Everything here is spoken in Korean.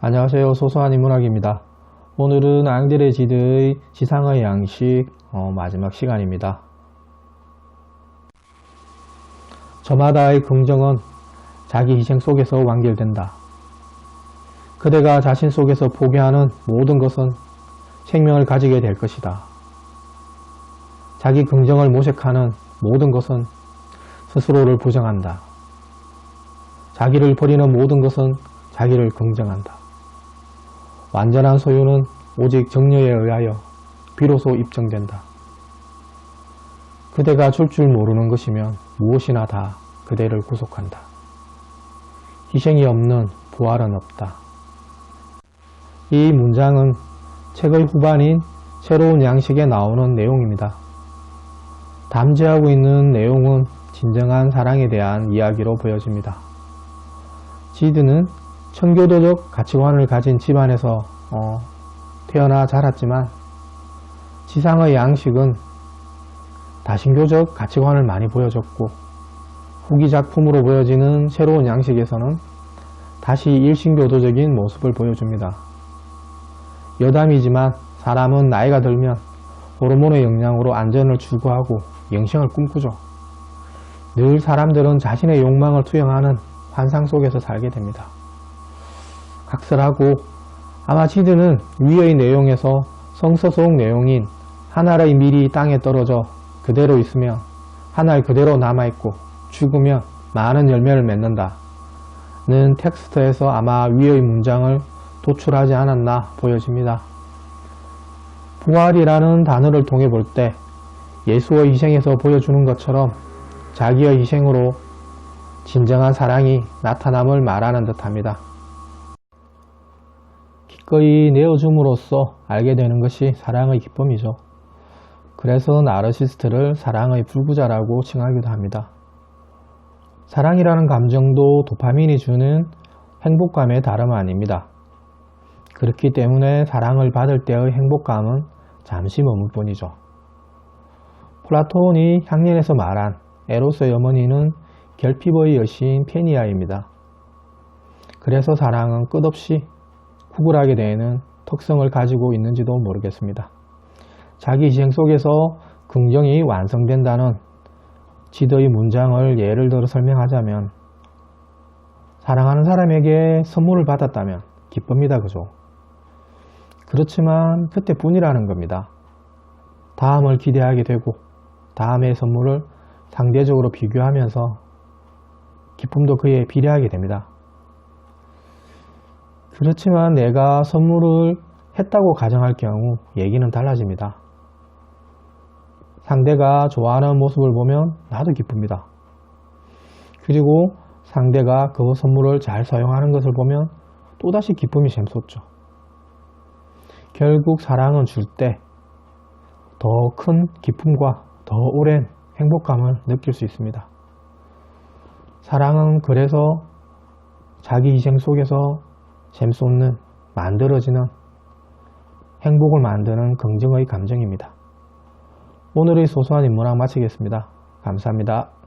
안녕하세요. 소소한 인문학입니다. 오늘은 앙드레지드의 지상의 양식 어, 마지막 시간입니다. 저마다의 긍정은 자기 희생 속에서 완결된다. 그대가 자신 속에서 포기하는 모든 것은 생명을 가지게 될 것이다. 자기 긍정을 모색하는 모든 것은 스스로를 부정한다. 자기를 버리는 모든 것은 자기를 긍정한다. 완전한 소유는 오직 정려에 의하여 비로소 입증된다. 그대가 줄 줄 모르는 것이면 무엇이나 다 그대를 구속한다. 희생이 없는 부활은 없다. 이 문장은 책의 후반인 새로운 양식에 나오는 내용입니다. 담지하고 있는 내용은 진정한 사랑에 대한 이야기로 보여집니다. 지드는 청교도적 가치관을 가진 집안에서 어, 태어나 자랐지만 지상의 양식은 다신교적 가치관을 많이 보여줬고 후기 작품으로 보여지는 새로운 양식에서는 다시 일신교도적인 모습을 보여줍니다. 여담이지만 사람은 나이가 들면 호르몬의 영향으로 안전을 추구하고 영생을 꿈꾸죠. 늘 사람들은 자신의 욕망을 투영하는 환상 속에서 살게 됩니다. 각설하고 아마 지드는 위의 내용에서 성서 속 내용인 하나의 밀이 땅에 떨어져 그대로 있으면 하나의 그대로 남아있고 죽으면 많은 열매를 맺는다. 는 텍스트에서 아마 위의 문장을 도출하지 않았나 보여집니다. 부활이라는 단어를 통해 볼 때 예수의 희생에서 보여주는 것처럼 자기의 희생으로 진정한 사랑이 나타남을 말하는 듯합니다. 기꺼이 내어줌으로써 알게 되는 것이 사랑의 기쁨이죠. 그래서 나르시스트를 사랑의 불구자라고 칭하기도 합니다. 사랑이라는 감정도 도파민이 주는 행복감의 다름 아닙니다. 그렇기 때문에 사랑을 받을 때의 행복감은 잠시 머물 뿐이죠. 플라톤이 향년에서 말한 에로스의 어머니는 결핍의 여신 페니아입니다. 그래서 사랑은 끝없이 구글하게 되는 특성을 가지고 있는지도 모르겠습니다. 자기 희생 속에서 긍정이 완성된다는 지도의 문장을 예를 들어 설명하자면 사랑하는 사람에게 선물을 받았다면 기쁩니다. 그죠? 그렇지만 그때뿐이라는 겁니다. 다음을 기대하게 되고 다음의 선물을 상대적으로 비교하면서 기쁨도 그에 비례하게 됩니다. 그렇지만 내가 선물을 했다고 가정할 경우 얘기는 달라집니다. 상대가 좋아하는 모습을 보면 나도 기쁩니다. 그리고 상대가 그 선물을 잘 사용하는 것을 보면 또다시 기쁨이 샘솟죠. 결국 사랑은 줄 때 더 큰 기쁨과 더 오랜 행복감을 느낄 수 있습니다. 사랑은 그래서 자기 희생 속에서 샘솟는 만들어지는 행복을 만드는 긍정의 감정입니다. 오늘의 소소한 인문학 마치겠습니다. 감사합니다.